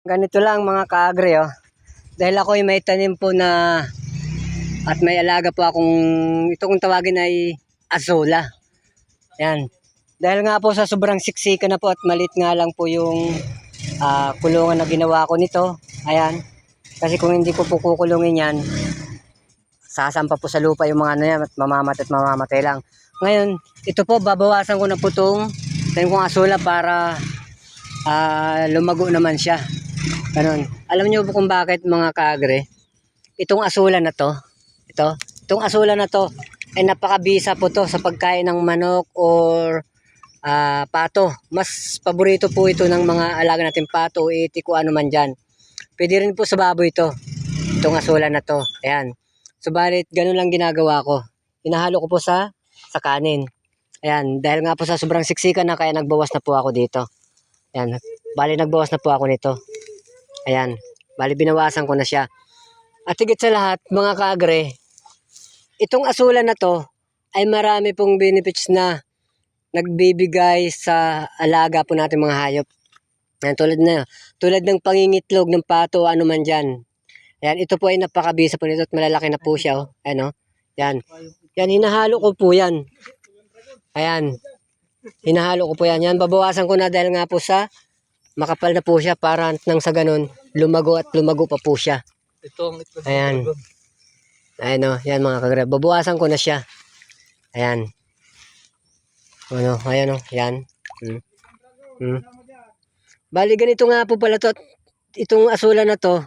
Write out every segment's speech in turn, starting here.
Ganito lang mga kaagre oh. Dahil ako ay may tanim po na at may alaga po akong ito kung tawagin ay azola. Yan. Dahil nga po sa sobrang siksika na po at malit nga lang po yung ah, kulungan na ginawa ko nito. Ayan. Kasi kung hindi ko po kukulungin yan, sasampa po sa lupa yung mga ano yan at mamamatay at mamamatay lang. Ngayon, ito po, babawasan ko na po itong tanim kong asula para ah, lumago naman siya. Ganon. Alam niyo po kung bakit mga kaagre? Itong asula na to, ito, itong asula na to ay napakabisa po to sa pagkain ng manok or ah, pato. Mas paborito po ito ng mga alaga natin pato, itik o ano man dyan. Pwede rin po sa baboy ito. Itong asula na to. Ayan. Subalit, ganun lang ginagawa ko. Hinahalo ko po sa sa kanin. Ayan, dahil nga po sa sobrang siksikan na kaya nagbawas na po ako dito. Ayan, bali nagbawas na po ako nito. Ayan, bali binawasan ko na siya. At higit sa lahat, mga kaagre, itong asulan na to ay marami pong benefits na nagbibigay sa alaga po natin mga hayop. Yan, tulad na, tulad ng pangingitlog ng pato, ano man dyan. Yan, ito po ay napakabisa po nito at malalaki na po siya. Oh. Ayan, oh. Yan. Yan, hinahalo ko po yan. Ayan. Hinahalo ko po yan. Yan, babawasan ko na dahil nga po sa makapal na po siya para nang sa ganun, lumago at lumago pa po siya. Ito ang itlog. Ayan. Ayan o, yan mga kagrab. Babawasan ko na siya. Ayan. Ano, ayan o, yan. Hmm. Hmm. Bali, ganito nga po pala to. Itong asula na to,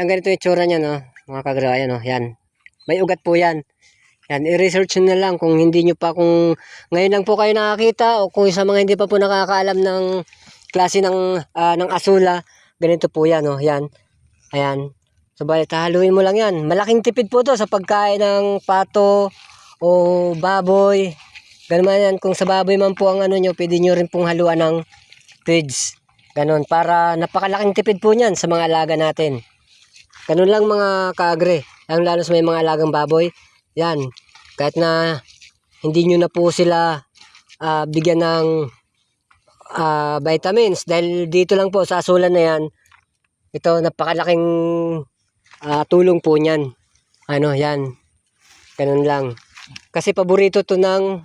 yan ganito yung itsura niya, no? Mga kagrab, ayan o, yan. May ugat po yan. Yan, i-research na lang kung hindi nyo pa, kung ngayon lang po kayo nakakita o kung sa mga hindi pa po nakakaalam ng klase ng, ah, ng asula, ganito po yan, o, yan. Ayan. So, bali, haluin mo lang yan. Malaking tipid po to sa pagkain ng pato o baboy. Ganun man yan. Kung sa baboy man po ang ano nyo, pwede nyo rin pong haluan ng feeds. Ganon. Para napakalaking tipid po niyan sa mga alaga natin. Ganun lang mga kaagre. Ang lalo sa may mga alagang baboy. Yan. Kahit na hindi nyo na po sila ah, bigyan ng ah, vitamins. Dahil dito lang po sa asulan na yan, ito napakalaking ah, tulong po niyan. Ano, yan. Ganun lang. Kasi paborito to ng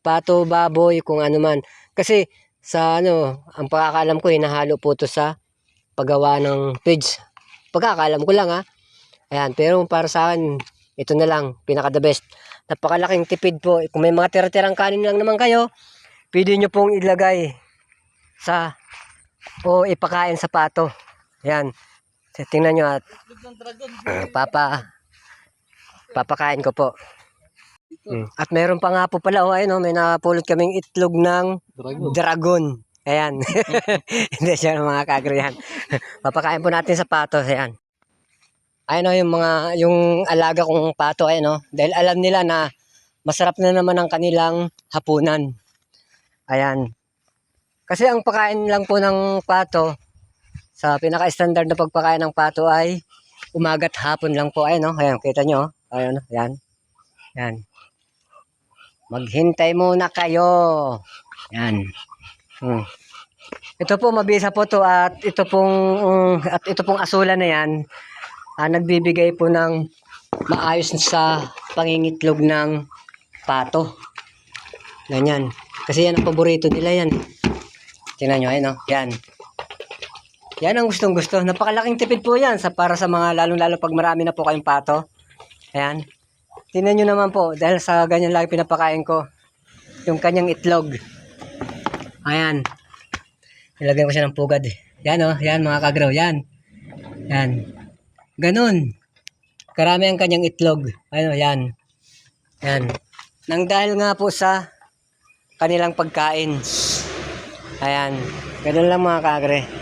pato, baboy, kung ano man. Kasi sa ano, ang pagkakalam ko, hinahalo po to sa paggawa ng feeds. Pagkakalam ko lang ha. Ayan, pero para sa akin, ito na lang, pinaka the best. Napakalaking tipid po. Kung may mga tira-tirang kanin lang naman kayo, pwede nyo pong ilagay sa o ipakain sa pato. Ayan. So, tingnan nyo at ng uh, papa papakain ko po. Mm. At meron pa nga po pala, oh, ayun, oh, may napulot kaming itlog ng Dragon. dragon. Ayan. Hindi siya mga kagre yan. Papakain po natin sa pato. Ayan. Ayun oh, yung mga, yung alaga kong pato, ayun oh. Dahil alam nila na masarap na naman ang kanilang hapunan. Ayan. Kasi ang pakain lang po ng pato, sa pinaka-standard na pagpakain ng pato ay umaga't hapon lang po. Ayun oh, ayan, kita nyo. oh. Ayun oh, ayan. Ayan. Maghintay muna kayo. Yan. Hmm. Ito po mabisa po to at ito pong um, at ito pong asula na yan ah, nagbibigay po ng maayos sa pangingitlog ng pato. Ganyan. Kasi yan ang paborito nila yan. Tingnan nyo, ayun, oh. Yan. Yan ang gustong gusto. Napakalaking tipid po yan sa para sa mga lalong-lalo pag marami na po kayong pato. Ayan. Tingnan nyo naman po, dahil sa ganyan lagi pinapakain ko, yung kanyang itlog. Ayan. Nilagyan ko siya ng pugad. Yan oh, yan mga kagraw, yan. Yan. Ganun. Karami ang kanyang itlog. Ano, yan. Yan. Nang dahil nga po sa kanilang pagkain. Ayan. Ganun lang mga kagre.